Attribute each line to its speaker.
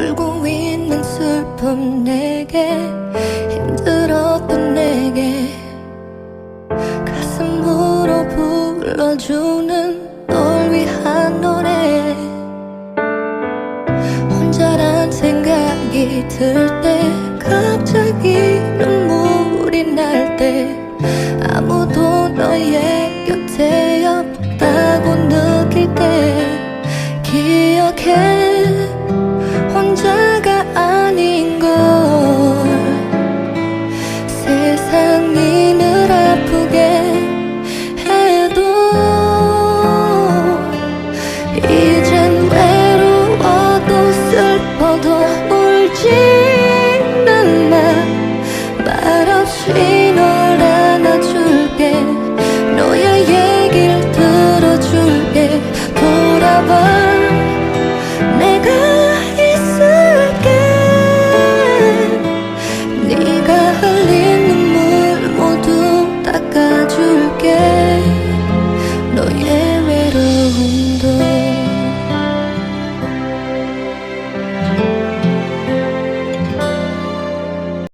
Speaker 1: 울고 있는 슬픔 내게 힘들었던 내게. 가슴으로 불러주는 널 위한 노래. 혼자란 생각이 들 때 갑자기 눈물이 날 때 아무도 너의 곁에 없다고 느낄 때 기억해 내가 있을게. 네가 흘린